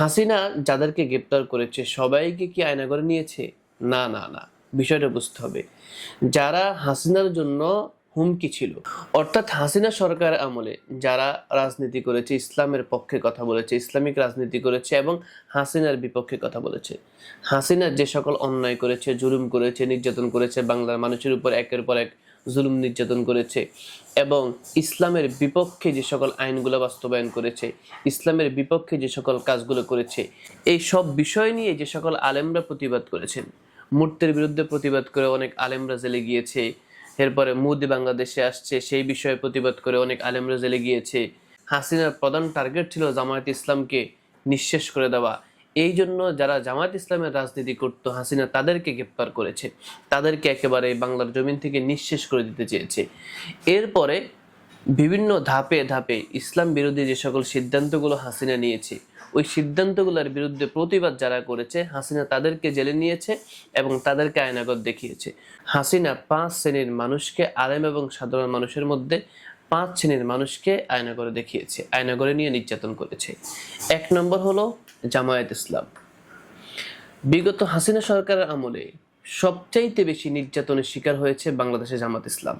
হাসিনা যাদেরকে গ্রেপ্তার করেছে, সবাইকে কি আয়না করে নিয়েছে? না না না। বিষয়টা বুঝতে হবে। যারা হাসিনার জন্য হুমকি ছিল, অর্থাৎ হাসিনা সরকার আমলে যারা রাজনীতি করেছে, ইসলামের পক্ষে কথা বলেছে, ইসলামিক রাজনীতি করেছে এবং হাসিনার বিপক্ষে কথা বলেছে। হাসিনা যে সকল অন্যায় করেছে, জুলুম করেছে, নির্যাতন করেছে, বাংলার মানুষের উপর একের পর এক জুলুম, নির্যাতন করেছে এবং ইসলামের বিপক্ষে যে সকল আইনগুলো বাস্তবায়ন করেছে, ইসলামের বিপক্ষে যে সকল কাজগুলো করেছে, এই সব বিষয় নিয়ে যে সকল আলেমরা প্রতিবাদ করেছেন। মূর্তির বিরুদ্ধে প্রতিবাদ করে অনেক আলেমরা জেলে গিয়েছে। এরপরে মোদি বাংলাদেশে আসছে, সেই বিষয়ে প্রতিবাদ করে অনেক আলেমরা জেলে গিয়েছে। হাসিনার প্রধান টার্গেট ছিল জামায়াত ইসলামকে নিঃশেষ করে দেওয়া। এই জন্য যারা জামায়াত ইসলামের রাজনীতি করত, হাসিনা তাদেরকে গ্রেপ্তার করেছে। তাদেরকে একেবারে বাংলার জমিন থেকে নিঃশেষ করে দিতে চেয়েছে। এরপরে বিভিন্ন ধাপে ধাপে ইসলাম বিরোধী যে সকল সিদ্ধান্তগুলো হাসিনা নিয়েছে, ওই সিদ্ধান্তগুলোর বিরুদ্ধে প্রতিবাদ যারা করেছে, হাসিনা তাদেরকে জেলে নিয়েছে এবং তাদেরকে আয়নাগত দেখিয়েছে। হাসিনা পাঁচ শ্রেণির মানুষকে, আলেম এবং সাধারণ মানুষের মধ্যে পাঁচ শ্রেণির মানুষকে আয়নাগরে দেখিয়েছে আয়নাগরে নিয়ে নির্যাতন করেছে। এক নম্বর হলো জামায়াত ইসলাম। বিগত হাসিনা সরকারের আমলে সবচাইতে বেশি নির্যাতনের শিকার হয়েছে বাংলাদেশে জামাত ইসলাম।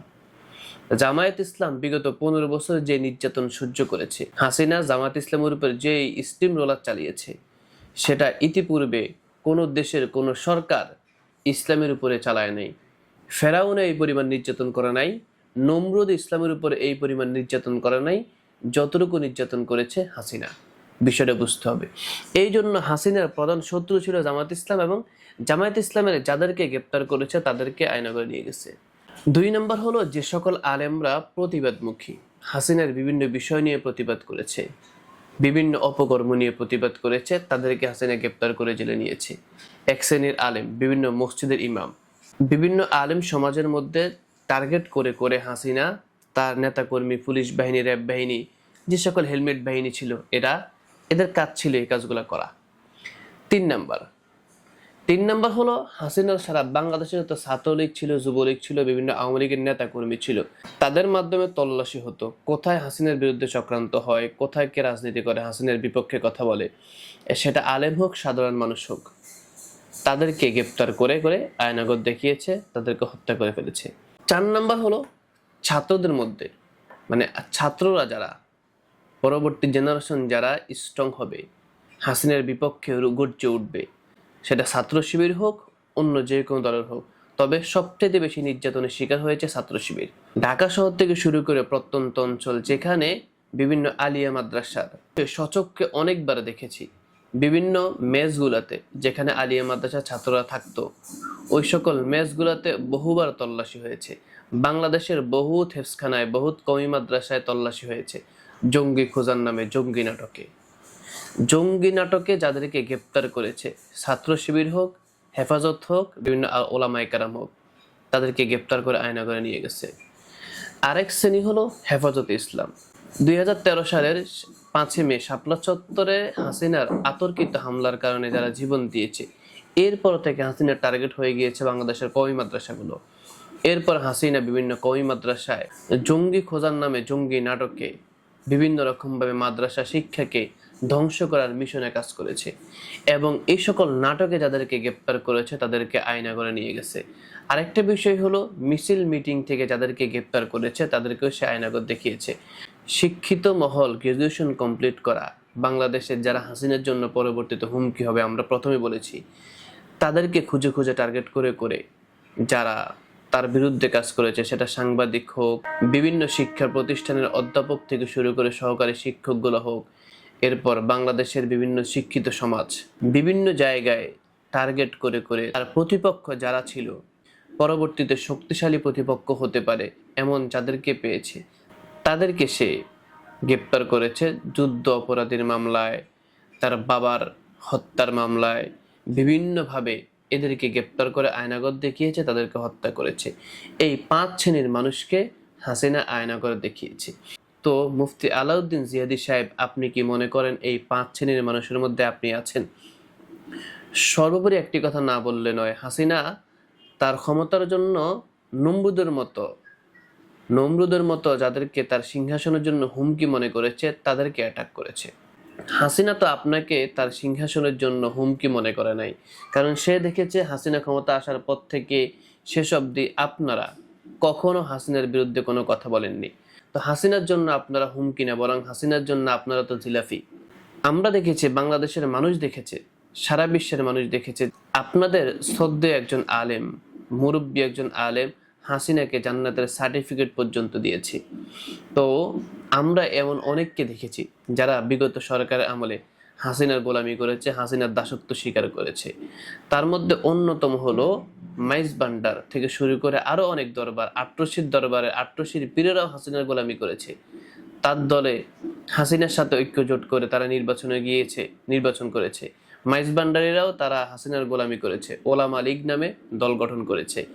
জামায়াত ইসলাম বিগত পনেরো বছর যে নির্যাতন সহ্য করেছে, হাসিনা জামায়াত ইসলামের উপর যে স্টিম রোলার চালিয়েছে, সেটা ইতিপূর্বে কোনো দেশের, কোনো সরকার ইসলামের উপরে চালায় নাই। ফেরাউনে এই পরিমাণ নির্যাতন করে নাই, নমরুদ ইসলামের উপরে এই পরিমাণ নির্যাতন করে নাই, যতটুকু নির্যাতন করেছে হাসিনা। বিষয়টা বুঝতে হবে। এই জন্য হাসিনার প্রধান শত্রু ছিল জামাত ইসলাম এবং জামায়াত ইসলামের যাদেরকে গ্রেপ্তার করেছে, তাদেরকে আয়নাগরে নিয়ে গেছে। দুই নম্বর হলো যে সকল আলেমরা প্রতিবাদমুখী। হাসিনার বিভিন্ন বিষয় নিয়ে প্রতিবাদ করেছে। বিভিন্ন অপকর্ম নিয়ে প্রতিবাদ করেছে, তাদেরকে হাসিনা গ্রেপ্তার করে জেলে নিয়েছে। এক শ্রেণির আলেম, বিভিন্ন মসজিদের ইমাম। বিভিন্ন আলেম সমাজের মধ্যে টার্গেট করে করে হাসিনা তার নেতাকর্মী, পুলিশ বাহিনী, র্যাব বাহিনী, যে সকল হেলমেট বাহিনী ছিল, এরা এদের কাজ ছিল এই কাজগুলো করা। তিন নাম্বার। তিন নাম্বার হলো হাসিনার সারা বাংলাদেশে যত ছাত্রলীগ ছিল, যুবলীগ ছিল, বিভিন্ন আওয়ামী লীগের নেতাকর্মী ছিল। তাদের মাধ্যমে তল্লাশি হতো। কোথায় হাসিনার বিরুদ্ধে চক্রান্ত হয়, কোথায় কে রাজনীতি করে, হাসিনার বিপক্ষে কথা বলে, সেটা আলেম হোক, সাধারণ মানুষ হোক, তাদেরকে গ্রেপ্তার করে করে আয়নাগর দেখিয়েছে, তাদেরকে হত্যা করে ফেলেছে। চার নাম্বার হলো ছাত্রদের মধ্যে মানে ছাত্ররা যারা পরবর্তী জেনারেশন যারা স্ট্রং হবে, হাসিনের বিপক্ষে গর্জে উঠবে। সেটা ছাত্র শিবির হোক, অন্য যে কোনো দলের হোক। তবে সবচেয়ে বেশি নির্যাতনের শিকার হয়েছে ছাত্র শিবির। ঢাকা শহর থেকে শুরু করে প্রত্যন্ত অঞ্চল যেখানে বিভিন্ন আলিয়া মাদ্রাসার সচককে অনেকবার দেখেছি। বিভিন্ন মেসগুলাতে যেখানে আলিয়া মাদ্রাসার ছাত্ররা থাকতো, ওই সকল মেসগুলাতে বহুবার তল্লাশি হয়েছে। বাংলাদেশের বহুত হেফসখানায় বহুত কমি মাদ্রাসায় তল্লাশি হয়েছে। জঙ্গি খোঁজার নামে জঙ্গি নাটকে। জঙ্গি নাটকে যাদেরকে গ্রেপ্তার করেছে, ছাত্র শিবির হোক, হেফাজত হোক, বিভিন্ন ওলামায়ে হোক, তাদেরকে গ্রেপ্তার করে আয়নাগরে নিয়ে গেছে। আরেক শ্রেণি হলো হেফাজত ইসলাম। দুই হাজার তেরো সালের পাঁচই মে শাপলা চত্বরে হাসিনার আতর্কিত হামলার কারণে যারা জীবন দিয়েছে, এরপর থেকে হাসিনার টার্গেট হয়ে গিয়েছে বাংলাদেশের কওমি মাদ্রাসাগুলো। এরপর হাসিনা বিভিন্ন কওমি মাদ্রাসায় জঙ্গি খোঁজার নামে জঙ্গি নাটকে বিভিন্ন রকমভাবে মাদ্রাসা শিক্ষাকে ধ্বংস করার মিশনে কাজ করেছে এবং এই সকল নাটকে যাদেরকে গ্রেপ্তার করেছে, তাদেরকে আয়নাগরে নিয়ে গেছে। আরেকটা বিষয় হলো, মিছিল মিটিং থেকে যাদেরকে গ্রেপ্তার করেছে, তাদেরকেও সে আয়নাগর দেখিয়েছে। শিক্ষিত মহল গ্রাজুয়েশন কমপ্লিট করা, বাংলাদেশের যারা হাসিনার জন্য পরবর্তীতে হুমকি হবে, আমরা প্রথমে বলেছি, তাদেরকে খুঁজে খুঁজে টার্গেট করে করে যারা তার বিরুদ্ধে কাজ করেছে। সেটা সাংবাদিক হোক, বিভিন্ন শিক্ষা প্রতিষ্ঠানের অধ্যাপক থেকে শুরু করে সহকারী শিক্ষকগুলো হোক, এরপর বাংলাদেশের বিভিন্ন শিক্ষিত সমাজ বিভিন্ন জায়গায় টার্গেট করে করে তার প্রতিপক্ষ যারা ছিল, পরবর্তীতে শক্তিশালী প্রতিপক্ষ হতে পারে এমন যাদেরকে পেয়েছে, তাদেরকে সে গ্রেপ্তার করেছে যুদ্ধ অপরাধীর মামলায়, তার বাবার হত্যার মামলায়, বিভিন্নভাবে এদেরকে গ্রেপ্তার করে আয়নাগর দেখিয়েছে, তাদেরকে হত্যা করেছে। এই পাঁচ শ্রেণির মানুষকে হাসিনা আয়নাগর দেখিয়েছে। তো মুফতি আলাউদ্দিন জিয়াদি সাহেব, আপনি কি মনে করেন এই পাঁচ শ্রেণির মানুষের মধ্যে আপনি আছেন? সর্বোপরি একটি কথা না বললে নয়, হাসিনা তার ক্ষমতার জন্য নমরুদের মতো নমরুদের মতো যাদেরকে তার সিংহাসনের জন্য হুমকি মনে করেছে, তাদেরকে অ্যাটাক করেছে। হাসিনা তো আপনাকে তার সিংহাসনের জন্য হুমকি মনে করে নাই। কারণ সে দেখেছে হাসিনা ক্ষমতা আসার পর থেকে শেষ অবধি আপনারা কখনো হাসিনার বিরুদ্ধে কোনো কথা বলেননি। তো হাসিনার জন্য আপনারা হুমকি না, বরং হাসিনার জন্য আপনারা তো জিলাফি। আমরা দেখেছি, বাংলাদেশের মানুষ দেখেছে, সারা বিশ্বের মানুষ দেখেছে, আপনাদের শ্রদ্ধেয় একজন আলেম, মুরব্বী একজন আলেম হাসিনাকে জান্নাতের সার্টিফিকেট পর্যন্ত দিয়েছে। তো আমরা এমন অনেককে দেখেছি যারা বিগত সরকারের আমলে হাসিনার গোলামি করেছে, হাসিনার দাসত্ব স্বীকার করেছে। তার মধ্যে অন্যতম হলো মাইজ বান্ডার থেকে শুরু করে আরও অনেক দরবার, আট্রসির দরবারে আট্রসির পীরেরাও হাসিনার গোলামি করেছে। তার দলে হাসিনার সাথে ঐক্যজোট করে তারা নির্বাচনে গিয়েছে, নির্বাচন করেছে। মাইজ ভান্ডারিরাও তারা হাসিনার গোলামি করেছে। ওলামা লীগ নামে দল গঠন করেছে।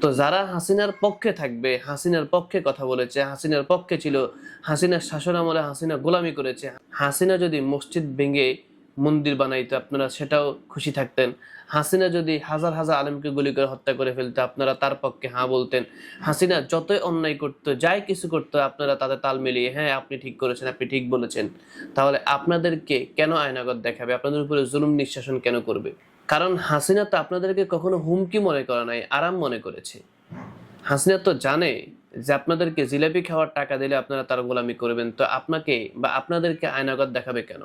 তো যারা হাসিনার পক্ষে থাকবে, হাসিনার পক্ষে কথা বলেছে, হাসিনার পক্ষে ছিল, হাসিনার শাসন আমলে হাসিনা গোলামি করেছে, হাসিনা যদি মসজিদ ভেঙে মন্দির বানাইতো আপনারা সেটাও খুশি থাকতেন। হাসিনা যদি হাজার হাজার আলেমকে গুলি করে হত্যা করে ফেলতো আপনারা তার পক্ষে হ্যাঁ বলতেন। হাসিনা যতই অন্যায় করতো, যাই কিছু করতো, আপনারা তাদের তাল মিলিয়ে হ্যাঁ আপনি ঠিক করেছেন, আপনি ঠিক বলেছেন। তাহলে আপনাদেরকে কেন আয়নাগত দেখাবে? আপনাদের উপরে জুলুম নিঃশাসন কেন করবে? কারণ হাসিনা তো আপনাদেরকে কখনো হুমকি মনে করে নাই, আরাম মনে করেছে। হাসিনা তো জানে যে আপনাদেরকে জিলাপি খাওয়ার টাকা দিলে আপনারা তার গোলামি করবেন। তো আপনাকে বা আপনাদেরকে আয়নাগত দেখাবে কেন?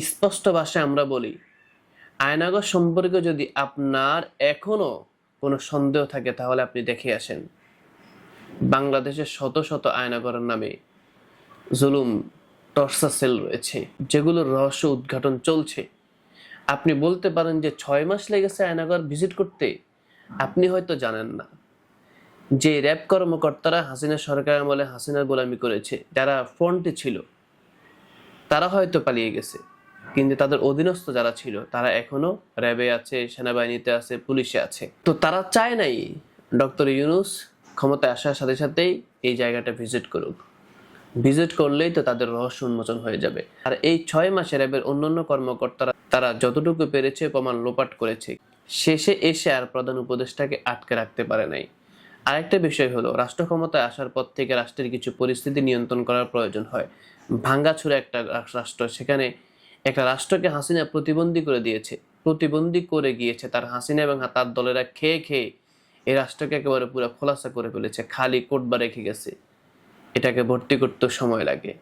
স্পষ্ট ভাষায় আমরা বলি। আয়নাগর সম্পর্কে যদি আপনার এখনও কোনো সন্দেহ থাকে, তাহলে আপনি দেখে আসেন। বাংলাদেশের শত শত আয়নাগরের নামে জুলুম টর্চা সেল রয়েছে, যেগুলোর রহস্য উদ্ঘাটন চলছে। আপনি বলতে পারেন যে ছয় মাস লেগেছে আয়নাগর ভিজিট করতে। আপনি হয়তো জানেন না। যে র্যাব কর্মকর্তারা হাসিনা সরকার আমলে হাসিনার গোলামি করেছে, যারা ফ্রন্টে ছিল, তারা হয়তো পালিয়ে গেছে। কিন্তু তাদের অধীনস্থ যারা ছিল, তারা এখনও র্যাবে আছে, সেনাবাহিনীতে আছে, পুলিশে আছে। তো তারা চায় নাই ডক্টর ইউনুস ক্ষমতায় আসার সাথে সাথেই এই জায়গাটা ভিজিট করুক। ভিজিট করলেই তো তাদের রহস্য উন্মোচন হয়ে যাবে। আর এই ছয় মাসে র্যাবের অন্যান্য কর্মকর্তারা, তারা যতটুকু পেরেছে, প্রমাণ লোপাট করেছে। শেষে এসে আর প্রধান উপদেষ্টাকে আটকে রাখতে পারে নাই। আরেকটা বিষয় হলো, রাষ্ট্র ক্ষমতায় আসার পর থেকে রাষ্ট্রের কিছু পরিস্থিতি নিয়ন্ত্রণ করার প্রয়োজন হয়। ভাঙ্গাছুরা একটা রাষ্ট্র, সেখানে একটা রাষ্ট্রকে হাসিনা প্রতিবন্ধী করে দিয়েছে, প্রতিবন্ধী করে গিয়েছে, তার হাসিনা এবং তার দলেরা খেয়ে খেয়ে এই রাষ্ট্রকে একেবারে পুরো খোলাসা করে ফেলেছে, খালি কোটবা রেখে গেছে। এটাকে ভর্তি করতে সময় লাগে।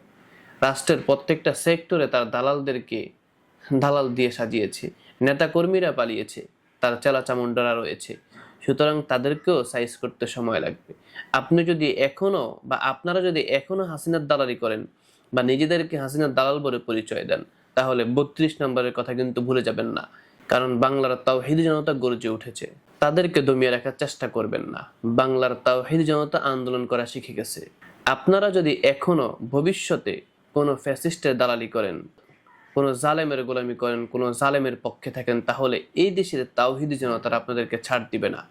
রাষ্ট্রের প্রত্যেকটা সেক্টরে তার দালালদেরকে দালাল দিয়ে সাজিয়েছে, নেতাকর্মীরা পালিয়েছে, তার চেলা চামুন্ডারা রয়েছে। সুতরাং তাদেরকেও সাইজ করতে সময় লাগবে। আপনি যদি এখনও বা আপনারা যদি এখনও হাসিনার দালালি করেন বা নিজেদেরকে হাসিনার দালাল বলে পরিচয় দেন তাহলে বত্রিশ নম্বরের কথা কিন্তু ভুলে যাবেন না। কারণ বাংলার তাও হিদি জনতা গর্জে উঠেছে। তাদেরকে দমিয়ে রাখার চেষ্টা করবেন না। বাংলার তাও হিদি জনতা আন্দোলন করা শিখে গেছে। আপনারা যদি এখনও ভবিষ্যতে কোনো ফ্যাসিস্টের দালালি করেন, কোনো জালেমের গোলামি করেন, কোনো জালেমের পক্ষে থাকেন, তাহলে এই দেশের তাওহিদি জনতারা আপনাদেরকে ছাড় দিবে না।